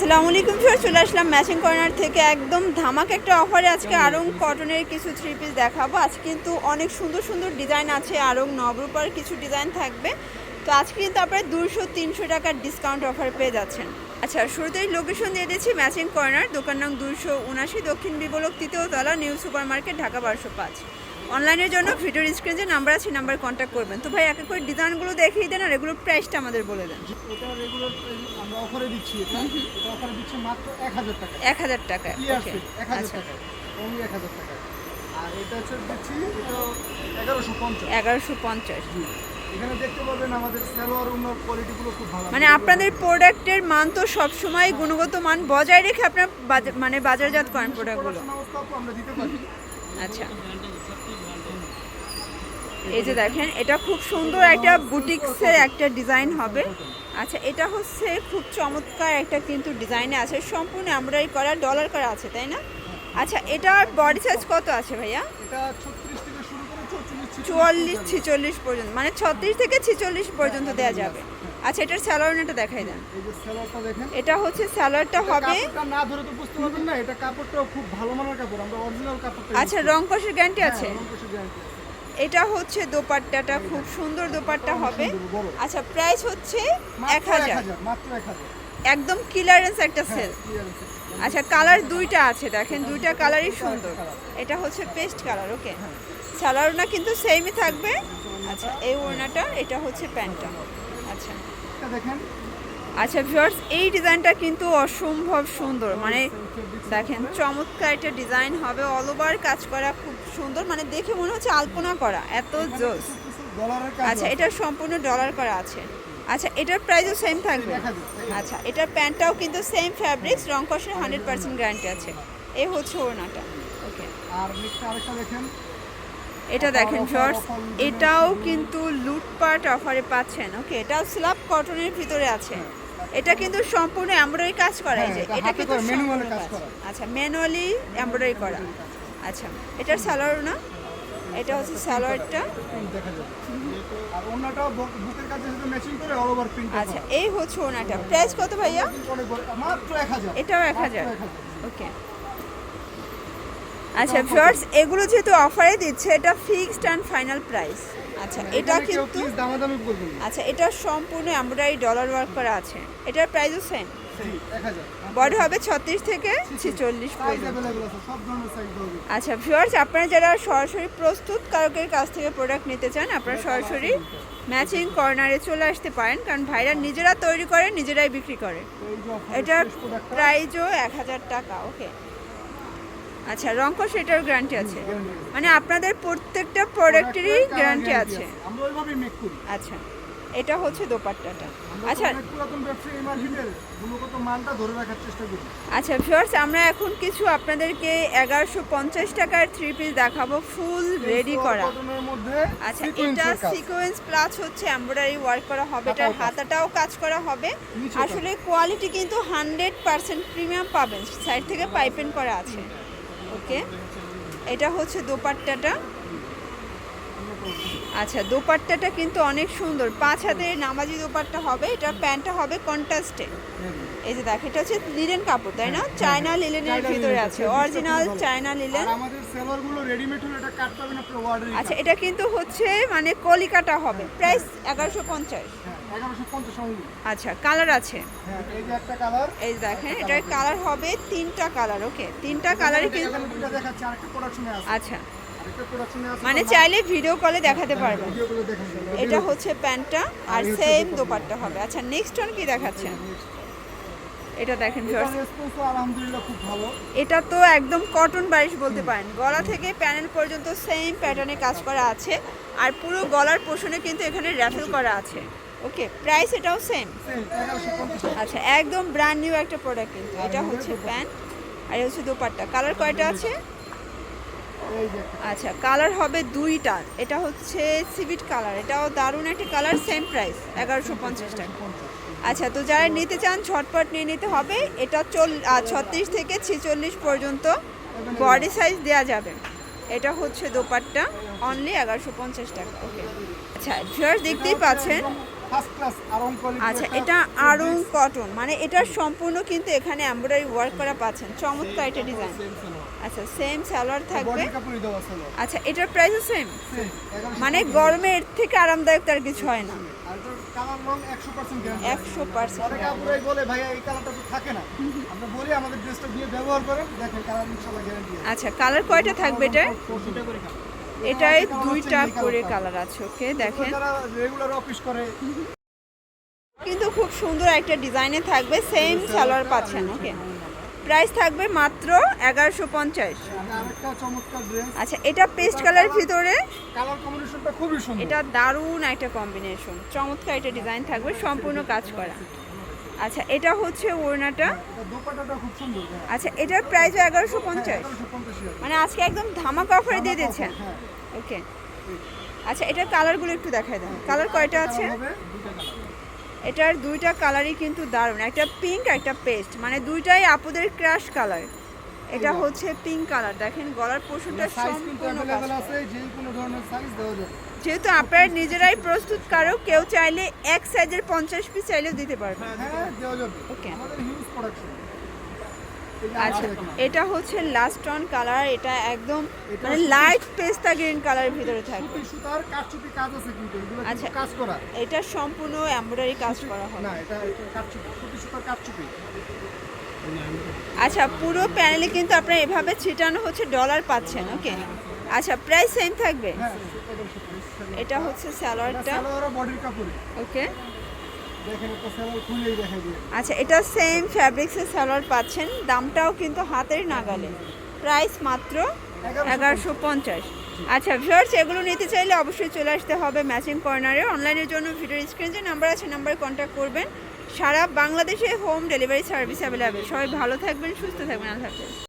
আসসালামু আলাইকুম স্যার চলে আসলাম ম্যাচিং কর্নার থেকে। একদম ধামাক একটা অফারে আজকে আরং কটনের কিছু থ্রি পিস দেখাবো। আজকে কিন্তু অনেক সুন্দর সুন্দর ডিজাইন আছে আরং নবরূপার কিছু ডিজাইন থাকবে। তো আজকে কিন্তু আপনারা দুশো তিনশো টাকার ডিসকাউন্ট অফার পেয়ে যাচ্ছেন। আচ্ছা শুরুতেই লোকেশন দিয়ে দিচ্ছি ম্যাচিং কর্নার দোকান নং দুশো উনাশি দক্ষিণ বিবলক তৃতীয় তলা নিউ সুপার মার্কেট ঢাকা বারোশো পাঁচ অনলাইনের জন্য ভিডিওর স্ক্রিনে যে নাম্বার আছে নাম্বার কন্ট্যাক্ট করবেন। তো ভাই এক এক করে ডিজাইনগুলো দেখিয়ে দেন আর এগুলোর প্রাইসটা আমাদের বলে দেন। এটা রেগুলার আমরা অফারে দিচ্ছি এটা। এটা অফারে দিচ্ছি মাত্র এক হাজার টাকা। ওকে আচ্ছা। টাকা অনলি এক হাজার টাকা আর এটা হচ্ছে দিচ্ছি এটা এগারোশো পঞ্চাশ। এগারোশো এখানে দেখতে পাবেন আমাদের সালোয়ার উন্নত কোয়ালিটিগুলো খুব ভালো। মানে আপনাদের প্রোডাক্টের মান তো সবসময় গুণগত মান বজায় রেখে আপনার মানে বাজারজাত করেন প্রোডাক্টগুলো আমরা দিতে পারি। আচ্ছা। এই যে দেখেন এটা খুব সুন্দর একটা বুটিক্সের একটা ডিজাইন হবে। আচ্ছা এটা হচ্ছে খুব চমৎকার একটা কিন্তু ডিজাইনে আছে। সম্পূর্ণ এমব্রয়ডারি করা ডলার করা আছে তাই না? আচ্ছা এটার বডি সাইজ কত আছে ভাইয়া? চুয়াল্লিশ ছিচল্লিশ পর্যন্ত মানে ছত্রিশ থেকে ছিচল্লিশ পর্যন্ত দেওয়া যাবে। আচ্ছা এটার স্যালোয়ারটা দেখাই দেন। এটা হচ্ছে স্যালোয়ারটা হবে না ধরে তো বুঝতে পারবেন না এটা কাপড়টাও খুব ভালো মানের কাপড় আমরা অরিজিনাল কাপড়টা আচ্ছা রং কষের গ্যারান্টি আছে? গ্যারান্টি এটা হচ্ছে দোপাট্টাটা খুব সুন্দর দোপাট্টা হবে। আচ্ছা প্রাইস হচ্ছে এক হাজার। একদম ক্লিয়ারেন্স একটা সেল আচ্ছা কালার দুইটা আছে দেখেন দুইটা কালারই সুন্দর। এটা হচ্ছে পেস্ট কালার ওকে স্যালারনা কিন্তু সেমই থাকবে। আচ্ছা এই ওড়নাটা এটা হচ্ছে প্যান্টটা। আচ্ছা। দেখেন আচ্ছা ভিউয়ার্স এই ডিজাইনটা কিন্তু অসম্ভব সুন্দর। মানে দেখেন চমৎকার একটা ডিজাইন হবে। অল ওভার কাজ করা খুব সুন্দর। মানে দেখে মনে হচ্ছে আলপনা করা। এত জোস। আচ্ছা এটা সম্পূর্ণ ডলার করা আছে। আচ্ছা এটার প্রাইসও সেম থাকবে। আচ্ছা এটার প্যান্টটাও কিন্তু সেম ফ্যাব্রিক্স রং কষের হান্ড্রেড পার্সেন্ট গ্যারান্টি আছে। এই হচ্ছে ওড়নাটা। ওকে আর আরেকটা দেখেন। এটা দেখেন শর্টস এটাও কিন্তু লুটপাট অফারে পাচ্ছেন। ওকে এটাও স্ল্যাব কটনের ভিতরে আছে। এটা কিন্তু সম্পূর্ণ এমব্রয়ডারি কাজ করা এই যে হ্যাঁ, এটা কিন্তু ম্যানুয়ালি সম্পূর্ণ কাজ কাজ। করা। আচ্ছা ম্যানুয়ালি এমব্রয়ডারি করা। আচ্ছা এটার স্যালোয়ার না? এটা হচ্ছে স্যালোয়ারটা আর ওনাটাও বুকের কাছে সাথে ম্যাচিং করে অল ওভার প্রিন্ট আচ্ছা এই হচ্ছে ওনাটা প্রাইস কত ভাইয়া? মাত্র এক হাজার। এটাও এক হাজার। এক হাজার। ওকে আচ্ছা ভিউয়ার্স এগুলো যেহেতু অফারে দিচ্ছে এটা ফিক্সড অ্যান্ড ফাইনাল প্রাইস আচ্ছা এটা কিন্তু আচ্ছা এটা সম্পূর্ণ এমব্রয়ডারি ডলার ওয়ার্ক করা আছে। এটার প্রাইসও সেম এক হবে ছত্রিশ থেকে ছেচল্লিশ আচ্ছা ভিউয়ার্স আপনারা যারা সরাসরি প্রস্তুত কারকের কাছ থেকে প্রোডাক্ট নিতে চান আপনারা সরাসরি ম্যাচিং কর্নারে চলে আসতে পারেন কারণ ভাইরা নিজেরা তৈরি করে নিজেরাই বিক্রি করে। এটার প্রাইসও এক হাজার টাকা ওকে আচ্ছা রংকশ এটার গ্যারান্টি আছে। মানে আপনাদের প্রত্যেকটা প্রোডাক্টেরই গ্যারান্টি আছে। আমরা ওইভাবেই মেক করি আচ্ছা এটা হচ্ছে দোপাট্টাটা। আচ্ছা আচ্ছা ভিউয়ার্স আমরা এখন কিছু আপনাদেরকে এগারোশো পঞ্চাশ টাকার থ্রি পিস দেখাবো ফুল রেডি করা। আচ্ছা এটা সিকোয়েন্স প্লাস হচ্ছে এমব্রয়ডারি ওয়ার্ক করা হবে এটার হাতাটাও কাজ করা হবে। আসলে কোয়ালিটি কিন্তু হান্ড্রেড পার্সেন্ট প্রিমিয়াম পাবেন সাইড থেকে পাইপেন করা আছে। ওকে। এটা হচ্ছে দোপাট্টাটা। আচ্ছা দোপাট্টাটা কিন্তু অনেক সুন্দর। পাঁচ হাতের নামাজি দোপাট্টা হবে এটার প্যান্টটা হবে কন্ট্রাস্টে। এই যে দেখ এটা হচ্ছে লিলেন কাপড় তাই না? চায়না লিলেনের ভিতরে আছে অরিজিনাল চায়না লিলেন। আমাদের সেলারগুলো রেডিমেড হলে এটা কাট পাবেন আপনার ওয়ার্ডের আচ্ছা এটা কিন্তু হচ্ছে মানে কলিকাটা হবে। প্রাইস এগারোশো পঞ্চাশ। হ্যাঁ আচ্ছা কালার আছে। হ্যাঁ এই কালার। দেখেন এটার কালার হবে তিনটা কালার ওকে? তিনটা আছে। আচ্ছা। মানে চাইলে ভিডিও কলে দেখাতে পারবেন। এটা হচ্ছে প্যান্টটা আর সেম দোপাট্টা। দোপাট্টা হবে। আচ্ছা নেক্সট ওয়ান কি দেখাচ্ছেন এটা দেখেন এটা তো একদম কটন বারিশ বলতে পারেন। গলা থেকে প্যানেল পর্যন্ত সেম প্যাটার্নে কাজ করা আছে। আর পুরো গলার পোষণে কিন্তু এখানে র্যাফেল করা আছে। ওকে প্রাইস এটাও সেম আচ্ছা একদম ব্র্যান্ড নিউ একটা প্রোডাক্ট কিন্তু এটা হচ্ছে প্যান্ট আর এই হচ্ছে দোপাট্টা। কালার কয়টা আছে? আচ্ছা কালার হবে দুইটা। এটা হচ্ছে সিভিট কালার এটাও দারুণ একটা কালার সেম প্রাইস এগারোশো পঞ্চাশ টাকা। আচ্ছা তো যারা নিতে চান ঝটপট নিয়ে নিতে হবে। এটা চল ছত্রিশ থেকে ছেচল্লিশ পর্যন্ত বডি সাইজ দেওয়া যাবে। এটা হচ্ছে দোপাট্টা অনলি এগারোশো পঞ্চাশ টাকা। ওকে আচ্ছা ভিউয়ার্স দেখতেই পাচ্ছেন আচ্ছা এটা আরং কটন মানে এটার সম্পূর্ণ কিন্তু এখানে এমব্রয়ডারি ওয়ার্ক করা পাচ্ছেন। চমৎকার একটা ডিজাইন আচ্ছা সেম সালোয়ার থাকবে। আচ্ছা এটার প্রাইসও সেম মানে গরমে এর থেকে আরামদায়ক তার কিছু হয় না। আর এটার কালার রং 100% গ্যারান্টি একশো পার্সেন্ট বলে ভাইয়া এই কালারটা তো থাকে না। আমরা বলি আমাদের ড্রেসটা দিয়ে ব্যবহার করেন দেখেন কালার ইনশাআল্লাহ গ্যারান্টি আচ্ছা কালার কয়টা থাকবে এটা করে এটাই দুইটা করে কালার আছে, ওকে? দেখেন। কিন্তু খুব সুন্দর একটা ডিজাইনে থাকবে সেম সালোয়ার পাচ্ছেন, ওকে? প্রাইস থাকবে মাত্র এগারোশো পঞ্চাশ। আচ্ছা এটা পেস্ট কালার ভিতরে? এটা দারুণ একটা কম্বিনেশন চমৎকার একটা ডিজাইন থাকবে, সম্পূর্ণ কাজ করা। আচ্ছা এটা হচ্ছে ওড়নাটা। হ্যাঁ। আচ্ছা এটার প্রাইস এগারোশো পঞ্চাশ। মানে আজকে একদম ধামাকা অফারে দিয়ে দিচ্ছেন। হ্যাঁ। ওকে আচ্ছা এটার কালারগুলো একটু দেখায় দেন। কালার কয়টা আছে? এটার দুইটা কালারই কিন্তু দারুণ। একটা পিঙ্ক একটা পেস্ট মানে দুইটাই আপুদের ক্রাশ কালার এটা হচ্ছে পিঙ্ক কালার দেখেন গলার পোষণটা মানে সম্পূর্ণ যেহেতু আপনারা নিজেরাই প্রস্তুত কারও কেউ চাইলে এক সাইজের পঞ্চাশ পিস চাইলেও দিতে পারবে। হ্যাঁ, আচ্ছা এটা হচ্ছে লাস্ট অন কালার এটা একদম মানে লাইট পেস্তা গ্রিন কালারের ভিতরে থাকে সুতার কাজ আছে কিন্তু এগুলো আচ্ছা, কাজ করা। এটা সম্পূর্ণ এমব্রয়ডারি কাজ করা হয় না এটা কারচুপি সুতার কারচুপি। আচ্ছা পুরো প্যানেলে কিন্তু আপনারা এভাবে ছিটানো হচ্ছে ডলার পাচ্ছেন ওকে আচ্ছা প্রাইস সেম থাকবে? হ্যাঁ এটা হচ্ছে স্যালোয়ারটা ওকে আচ্ছা এটা সেম ফ্যাব্রিক্সের সালোয়ার পাচ্ছেন দামটাও কিন্তু হাতের নাগালে। প্রাইস মাত্র এগারোশো পঞ্চাশ। আচ্ছা ভিউয়ার্স এগুলো নিতে চাইলে অবশ্যই চলে আসতে হবে ম্যাচিং কর্নারে অনলাইনের জন্য ভিডিও স্ক্রিন যে নাম্বার আছে নাম্বারে কন্ট্যাক্ট করবেন। সারা বাংলাদেশে হোম ডেলিভারি সার্ভিস অ্যাভেলেবেল সবাই ভালো থাকবেন সুস্থ থাকবেন আল্লাহ